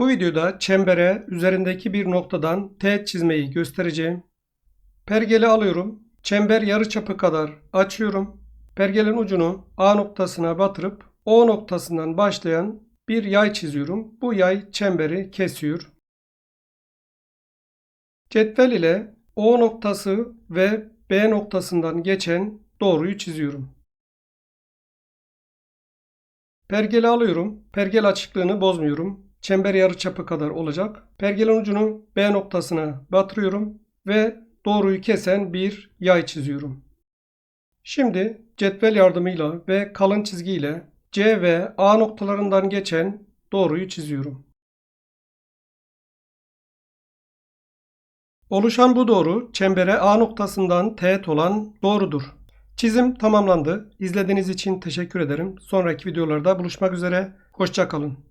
Bu videoda çembere üzerindeki bir noktadan teğet çizmeyi göstereceğim. Pergeli alıyorum. Çember yarıçapı kadar açıyorum. Pergelin ucunu A noktasına batırıp O noktasından başlayan bir yay çiziyorum. Bu yay çemberi kesiyor. Cetvel ile O noktası ve B noktasından geçen doğruyu çiziyorum. Pergeli alıyorum. Pergel açıklığını bozmuyorum. Çember yarıçapı kadar olacak. Pergelin ucunu B noktasına batırıyorum ve doğruyu kesen bir yay çiziyorum. Şimdi cetvel yardımıyla ve kalın çizgiyle C ve A noktalarından geçen doğruyu çiziyorum. Oluşan bu doğru çembere A noktasından teğet olan doğrudur. Çizim tamamlandı. İzlediğiniz için teşekkür ederim. Sonraki videolarda buluşmak üzere. Hoşçakalın.